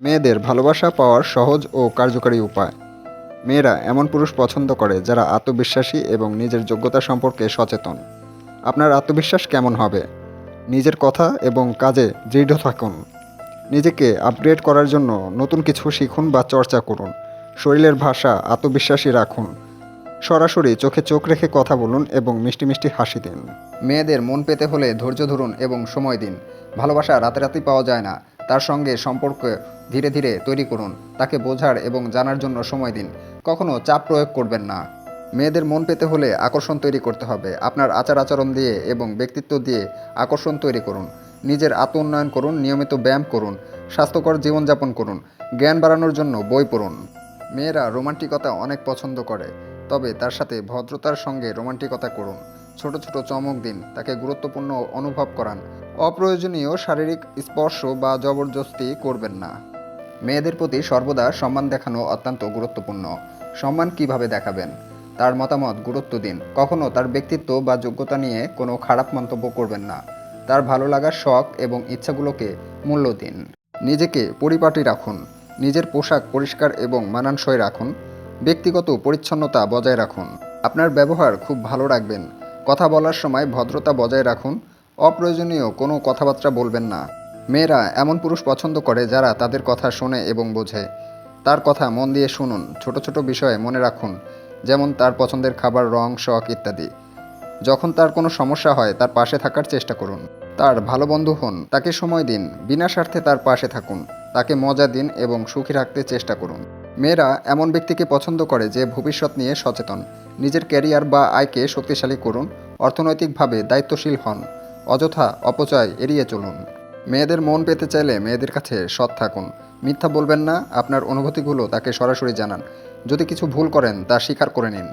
মেয়েদের ভালোবাসা পাওয়ার সহজ ও কার্যকারী উপায়। মেয়েরা এমন পুরুষ পছন্দ করে যারা আত্মবিশ্বাসী এবং নিজের যোগ্যতা সম্পর্কে সচেতন। আপনার আত্মবিশ্বাস কেমন হবে? নিজের কথা এবং কাজে দৃঢ় থাকুন। নিজেকে আপগ্রেড করার জন্য নতুন কিছু শিখুন বা চর্চা করুন। শরীরের ভাষা আত্মবিশ্বাসী রাখুন। সরাসরি চোখে চোখ রেখে কথা বলুন এবং মিষ্টি মিষ্টি হাসি দিন। মেয়েদের মন পেতে হলে ধৈর্য ধরুন এবং সময় দিন। ভালোবাসা রাতারাতি পাওয়া যায় না। তার সঙ্গে সম্পর্ক ধীরে ধীরে তৈরি করুন। তাকে বোঝার এবং জানার জন্য সময় দিন। কখনো চাপ প্রয়োগ করবেন না। মেয়েদের মন পেতে হলে আকর্ষণ তৈরি করতে হবে। আপনার আচার আচরণ দিয়ে এবং ব্যক্তিত্ব দিয়ে আকর্ষণ তৈরি করুন। নিজের আত্ম উন্নয়ন করুন, নিয়মিত ব্যায়াম করুন, স্বাস্থ্যকর জীবনযাপন করুন, জ্ঞান বাড়ানোর জন্য বই পড়ুন। মেয়েরা রোমান্টিকতা অনেক পছন্দ করে, তবে তার সাথে ভদ্রতার সঙ্গে রোমান্টিকতা করুন। ছোট ছোট চমক দিন, তাকে গুরুত্বপূর্ণ অনুভব করান। অপ্রয়োজনীয় শারীরিক স্পর্শ বা জবরদস্তি করবেন না। মেয়েদের প্রতি সর্বদা সম্মান দেখানো অত্যন্ত গুরুত্বপূর্ণ। সম্মান কীভাবে দেখাবেন? তার মতামত, গুরুত্ব দিন। কখনও তার ব্যক্তিত্ব বা যোগ্যতা নিয়ে কোনো খারাপ মন্তব্য করবেন না। তার ভালো লাগার শখ এবং ইচ্ছাগুলোকে মূল্য দিন। নিজেকে পরিপাটি রাখুন। নিজের পোশাক পরিষ্কার এবং মানানসই রাখুন। ব্যক্তিগত পরিচ্ছন্নতা বজায় রাখুন। আপনার ব্যবহার খুব ভালো রাখবেন। কথা বলার সময় ভদ্রতা বজায় রাখুন। অপ্রয়োজনীয় কোনো কথাবার্তা বলবেন না। মেয়েরা এমন পুরুষ পছন্দ করে যারা তাদের কথা শোনে এবং বোঝে। তার কথা মন দিয়ে শুনুন, ছোট ছোট বিষয়ে মনে রাখুন, যেমন তার পছন্দের খাবার, রং, শখ ইত্যাদি। যখন তার কোনো সমস্যা হয়, তার পাশে থাকার চেষ্টা করুন। তার ভালো বন্ধু হন, তাকে সময় দিন, বিনা স্বার্থে তার পাশে থাকুন, তাকে মজা দিন এবং সুখী রাখতে চেষ্টা করুন। মেয়েরা এমন ব্যক্তিকে পছন্দ করে যে ভবিষ্যৎ নিয়ে সচেতন। নিজের ক্যারিয়ার বা আয়কে শক্তিশালী করুন, অর্থনৈতিকভাবে দায়িত্বশীল হন, অযথা অপচয় এড়িয়ে চলুন। মেয়েদের মন পেতে চাইলে মেয়েদের কাছে সৎ থাকুন। মিথ্যা বলবেন না, আপনার অনুভূতিগুলো তাকে সরাসরি জানান। যদি কিছু ভুল করেন, তা স্বীকার করে নিন।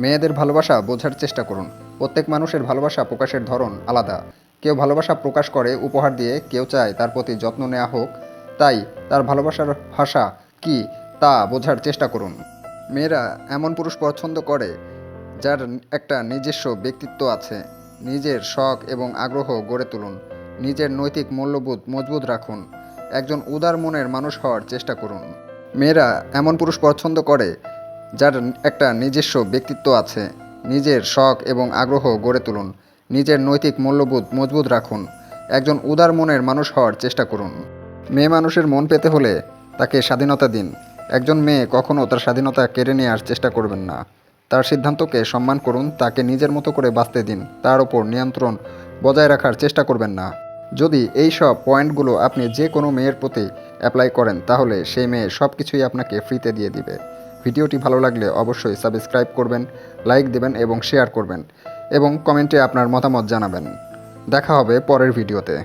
মেয়েদের ভালোবাসা বোঝার চেষ্টা করুন। প্রত্যেক মানুষের ভালোবাসা প্রকাশের ধরন আলাদা। কেউ ভালোবাসা প্রকাশ করে, উপহার দিয়ে কেউ চায় তার প্রতি যত্ন নেওয়া হোক। তাই তার ভালোবাসার ভাষা কি, তা বোঝার চেষ্টা করুন। মেয়েরা এমন পুরুষ পছন্দ করে, যার একটা নিজস্ব ব্যক্তিত্ব আছে। নিজের শখ এবং আগ্রহ গড়ে তুলুন। নিজের নৈতিক মূল্যবোধ মজবুত রাখুন। একজন উদার মনের মানুষ হওয়ার চেষ্টা করুন। মেয়েরা এমন পুরুষ পছন্দ করে যার একটা নিজস্ব ব্যক্তিত্ব আছে। নিজের শখ এবং আগ্রহ গড়ে তুলুন। নিজের নৈতিক মূল্যবোধ মজবুত রাখুন। একজন উদার মনের মানুষ হওয়ার চেষ্টা করুন। মেয়ে মানুষের মন পেতে হলে তাকে স্বাধীনতা দিন। একজন মেয়ে কখনও তার স্বাধীনতা কেড়ে নেওয়ার চেষ্টা করবেন না। তার সিদ্ধান্তকে সম্মান করুন, তাকে নিজের মতো করে বাঁচতে দিন। তার ওপর নিয়ন্ত্রণ বজায় রাখার চেষ্টা করবেন না। যদি এই সব পয়েন্টগুলো আপনি যে কোনো মেয়ের প্রতি অ্যাপ্লাই করেন, তাহলে সেই মেয়ে সব কিছুই আপনাকে ফ্রিতে দিয়ে দিবে। ভিডিওটি ভালো লাগলে অবশ্যই সাবস্ক্রাইব করবেন, লাইক দেবেন এবং শেয়ার করবেন এবং কমেন্টে আপনার মতামত জানাবেন। দেখা হবে পরের ভিডিওতে।